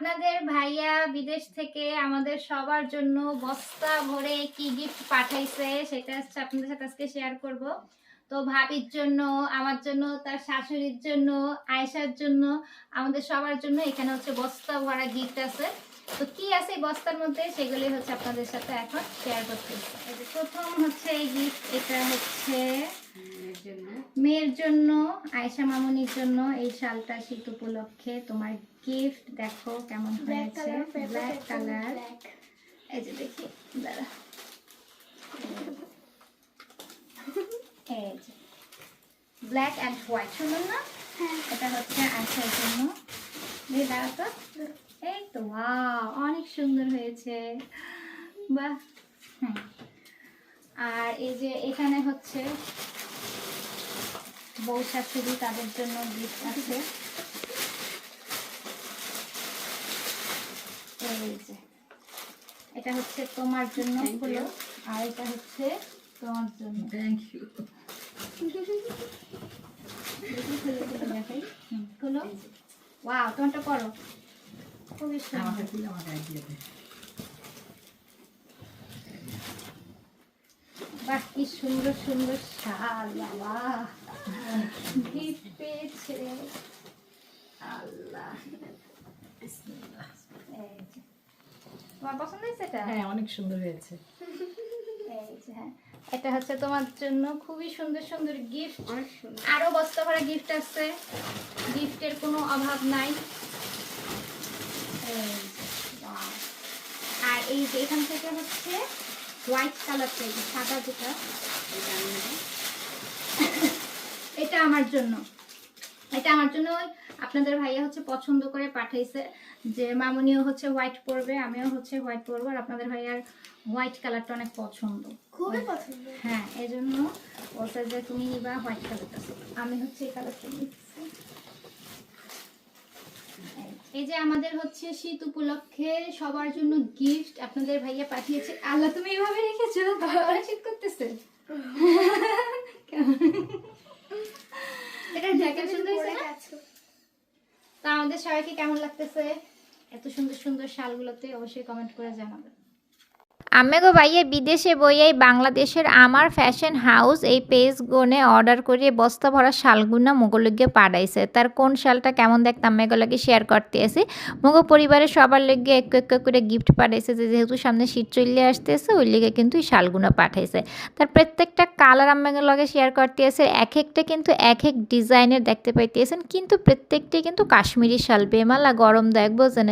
আপনাদের ভাইয়া বিদেশ থেকে আমাদের সবার জন্য বস্তা ভরে কি গিফট পাঠাইছে, সেটা হচ্ছে আপনাদের সাথে আজকে শেয়ার করব। তো ভাবির জন্য, আমার জন্য, তার শাশুড়ির জন্য, আয়েশার জন্য, আমাদের সবার জন্য এখানে হচ্ছে বস্তা ভরা গিফট আছে। তো কি আছে এই বস্তার মধ্যে সেগুলি হচ্ছে আপনাদের সাথে এখন শেয়ার করতে প্রথম হচ্ছে এই গিফট এটা হচ্ছে মেয়ের জন্য আয়েশা মামুনির জন্য এই শালটা শীত উপলক্ষে তোমার গিফট দেখো কেমন ব্ল্যাক হয়েছে। ব্ল্যাক কালার এই যে দেখি দাঁড়া। এই যে। ব্ল্যাক অ্যান্ড হোয়াইট সুন্দর না? হ্যাঁ। এটা হচ্ছে আয়েশার জন্য। দাঁড়া তো। এই তো ওয়াও অনেক সুন্দর হয়েছে। বাহ হ্যাঁ। আর এই যে এখানে হচ্ছে বউ শাশুড়ি তাদের জন্য গিফট আছে। এই যে এটা হচ্ছে তোমার জন্য হলো আর এটা হচ্ছে তোমার জন্য। থ্যাংক ইউ খুলে। ওয়াও তোমারটা করো খুবই আমাকে সুন্দর বাহ কি সুন্দর সুন্দর শাল বাবা। গিফট পেয়েছে। আল্লাহ। তোমার পছন্দ হয়েছে এটা? হ্যাঁ অনেক সুন্দর হয়েছে। হ্যাঁ। এটা হচ্ছে তোমার জন্য খুবই সুন্দর সুন্দর গিফট অনেক সুন্দর। আরও বস্তা ভরা গিফট আছে গিফটের কোনো অভাব নাই। এই আর এই যে এখান থেকে হচ্ছে হোয়াইট কালারটা এই সাদা যেটা এটা আমার জন্য। এটা আমার জন্য আপনাদের ভাইয়া হচ্ছে পছন্দ করে পাঠাইছে যে মামুনিও হচ্ছে হোয়াইট পরবে আমিও হচ্ছে হোয়াইট পরবো আর আপনাদের ভাইয়ার হোয়াইট কালারটা অনেক পছন্দ। খুবই পছন্দ। হ্যাঁ এই জন্য বলছে যে তুমি নিবা হোয়াইট কালারটা। আমি হচ্ছে এই কালারটা নিচ্ছি। এই যে আমাদের হচ্ছে শীত উপলক্ষে সবার জন্য গিফট আপনাদের ভাইয়া পাঠিয়েছে। আল্লাহ তুমি এভাবে রেখেছো? বাবা শীত করতেছে। এটা জ্যাকেট সুন্দর তা আমাদের সবাইকে কেমন লাগতেছে? এত সুন্দর সুন্দর শালগুলোতে অবশ্যই কমেন্ট করে জানাবেন। আমি গো ভাইয়ে বিদেশে বইয়াই বাংলাদেশের আমার ফ্যাশন হাউস এই পেজ গনে অর্ডার করে বস্তা ভরা শালগুনা মোগলকে পাঠাইছে। তার কোন শালটা কেমন দেখতাম মেগোলাকে শেয়ার করতে আসি। মগো পরিবারের সবার লেগে এক এক করে গিফট পাঠাইছে যে যেহেতু সামনে শীত চলে আসতেছে, ওই লেগে কিন্তু এই শালগুনা পাঠাইছে। তার প্রত্যেকটা কালার আমাকে লগে শেয়ার করতে আসে। এক একটা কিন্তু এক এক ডিজাইনের দেখতে পাইতেছেন, কিন্তু প্রত্যেকটাই কিন্তু কাশ্মীরি শাল, বেমালা, গরম দেখ, বোঝেন।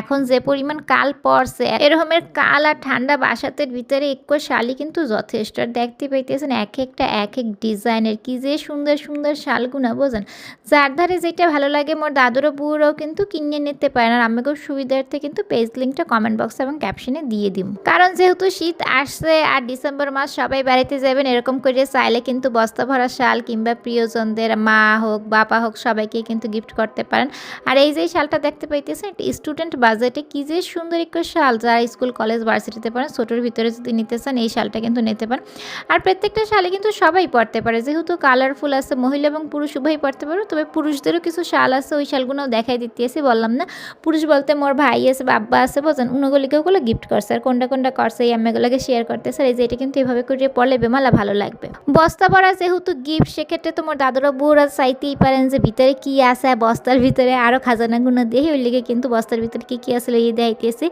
এখন যে পরিমাণ কাল পড়ছে, এরকমের কাল আর ঠান্ডা বাসাতের ভিতরে একটু শালই কিন্তু যথেষ্ট। দেখতে পাইতেছেন এক একটা, এক এক ডিজাইনের কি যে সুন্দর সুন্দর শালগুনা, বোঝেন? যার ধারে যেটা ভালো লাগে, মোর দাদুরও, বুড়োরাও কিন্তু কিনে নিতে পারেন। আর আমাকেও সুবিধার্থে কিন্তু পেজ লিঙ্কটা কমেন্ট বক্স এবং ক্যাপশনে দিয়ে দিম। কারণ যেহেতু শীত আসছে আর ডিসেম্বর মাস, সবাই বাড়িতে যাবেন, এরকম করে চাইলে কিন্তু বস্তা ভরা শাল কিংবা প্রিয়জনদের মা হোক, বাবা হোক, সবাইকে কিন্তু গিফট করতে পারেন। আর এই যে শালটা দেখতে পাইতেছেন স্টুডেন্ট বাজেটে কি যে সুন্দর একটু শাল, যারা স্কুল কলেজ ভার্সিটিতে পারেন, ছোটোর ভিতরে যদি নিতে চান, এই শালটা কিন্তু নিতে পারেন। আর প্রত্যেকটা শালে কিন্তু সবাই পরতে পারে। যেহেতু কালারফুল আছে, মহিলা এবং পুরুষ উভয়ই পরতে পারো, তবে পুরুষদেরও কিছু শাল আছে, ওই শালগুলোও দেখাই দিতেছি, বললাম না। পুরুষ বলতে মোর ভাই আছে, বাব্বা আছে, বোঝেন? উনোগুলিকে ওগুলো গিফট করছে। আর কোনটা কোনটা করছে, এই আম্মাগুলোকে শেয়ার করতেছে। আর এই যে এটা কিন্তু এভাবে করে পড়লে বেমালা ভালো লাগবে। বস্তা পরা যেহেতু গিফট সেক্ষেত্রে তোমার দাদুরা বউরা চাইতেই পারেন যে ভিতরে কি আছে, বস্তার ভিতরে আরও খাজানাগুলো দিয়ে, ওই লিগে কিন্তু বস্তার ভিতরে কি কি আসলে এই দেখাইতেছি।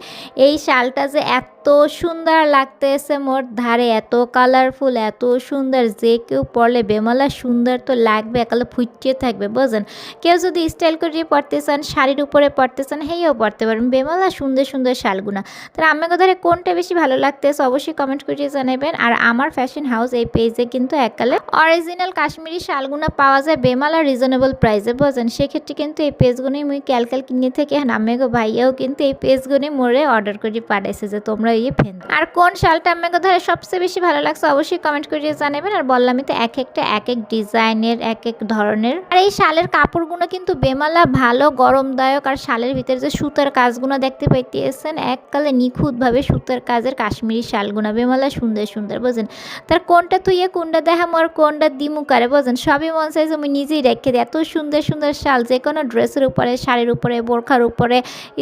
এই শালটা যে এত সুন্দর লাগতেছে মোর ধারে। এত কালারফুল এত সুন্দর। যে কেউ পরলে বেমালা সুন্দর তো লাগবে, একালে ফুটিয়ে থাকবে, বোঝেন? কেউ যদি স্টাইল করে পড়তে চান, শাড়ির উপরে পড়তে চান হেয়েও পড়তে পারেন। বেমালা সুন্দর সুন্দর শালগুনা। তাহলে আমাকে ধরে কোনটা বেশি ভালো লাগতেছে অবশ্যই কমেন্ট করে জানাবেন। আর আমার ফ্যাশন হাউস এই পেজে কিন্তু এককালে অরিজিনাল কাশ্মীরি শালগুনা পাওয়া যায় বেমালা রিজনেবল প্রাইসে বোঝেন? সেক্ষেত্রে কিন্তু এই পেজগুলোই মুই ক্যালকাল কিনে থেকে নামেগো ভাইয়াও কিন্তু এই পেজগুলি মোড়ে অর্ডার করে পাঠাইছে যে তোমরা আমরা দেব। আর কোন শালটা আমাকে ধরে সবচেয়ে বেশি ভালো লাগছে অবশ্যই কমেন্ট করে জানাবেন। আর বললামই তো এক একটা, এক এক ডিজাইনের, এক এক ধরনের। আর এই শালের কাপড়গুলো কিন্তু বেমালা ভালো, গরমদায়ক। আর শালের ভিতরে যে সুতার কাজগুলো দেখতে পাইতেছেন, এককালে নিখুঁতভাবে সুতার কাজের কাশ্মীরি শালগুলো বেমালা সুন্দর সুন্দর বুঝেন তার কোনটা তুইয়ে, কোনটা দেখাম আর কোনটা দিমু করে বোঝেন সবই মন চাইছে আমি নিজেই রেখে দিই। এত সুন্দর সুন্দর শাল, যে কোনো ড্রেসের উপরে শাড়ির উপরে, বোরখার উপরে,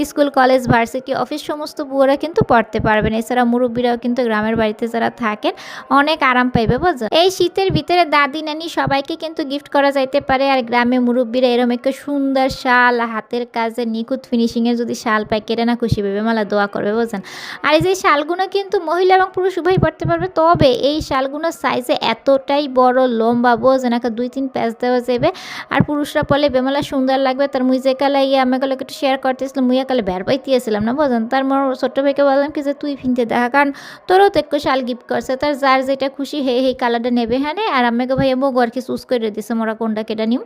স্কুল, কলেজ, ভার্সিটি, অফিস, সমস্ত বুয়ারা কিন্তু পড়তে পারবেন। এছাড়া মুরব্বীরাও কিন্তু গ্রামের বাড়িতে যারা থাকেন, অনেক আরাম পাইবে বোঝেন এই শীতের ভিতরে দাদি নানি সবাইকে কিন্তু গিফট করা যাইতে পারে। আর গ্রামে মুরব্বীরা এরকম একটা সুন্দর শাল, হাতের কাজে নিখুঁত ফিনিশিংয়ের যদি শাল পায় কেটে না খুশি পাবে মালা দোয়া করবে বোঝেন আর এই যে শালগুলো কিন্তু মহিলা এবং পুরুষ উভয় পড়তে পারবে, তবে এই শালগুলোর সাইজে এতটাই বড়, লম্বা বোঝেন একটা দুই তিন প্যাচ দেওয়া যাবে আর পুরুষরা পরলে বেমালা সুন্দর লাগবে। তার মুই যে কালে ইয়ে আমি কালে একটু শেয়ার করতেছিলাম মুইয়া কালে বের পাইতেছিলাম না বোঝেন তার মোর ছোট্ট ভাইকে বললাম কি যে, তুই ফিনতে দেখা কারণ তোরও তো একটু শাল গিফট করছে। তার যার যেটা খুশি, হে সেই কালারটা নেবে হ্যাঁ? আর আমাকে ভাইয়া মো আর কি চুজ করে দিছে, মোরা কোনটা কেটা নিম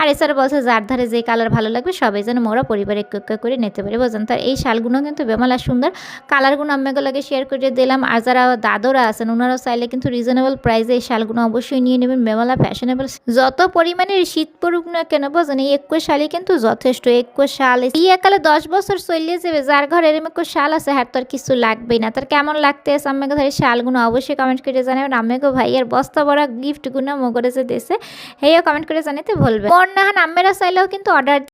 আর এছাড়া বলছে যার ধারে যে কালার ভালো লাগবে, সবাই যেন মোরা পরিবারে এক এক করে নিতে পারে বোঝেন তার এই শালগুলো কিন্তু বেমালা সুন্দর। কালারগুলো আমাকে লাগে শেয়ার করে দিলাম। আর যারা দাদরা আছেন ওনারাও চাইলে কিন্তু রিজনেবল প্রাইসে এই শালগুলো অবশ্যই নিয়ে নেবেন। মেমালা ফ্যাশনেবল যত পরিমাণে শীত পড়ুক না কেন বোঝেন এই একুশ শালই কিন্তু যথেষ্ট একুশ শাল। এই একালে দশ বছর চলিয়ে যাবে, যার ঘরে এরকম একুশ শাল আছে হার তোর কিছু লাগবেই না। তার কেমন লাগতে আছে আমাকে ধরে শালগুলো অবশ্যই কমেন্ট করে জানাবেন। ভাই ভাইয়ের বস্তা বড়া গিফটগুলো মগরে যে দেশে হেও কমেন্ট করে জানাতে বলবে। মন না হান আম্মেরা চাইলেও কিন্তু অর্ডার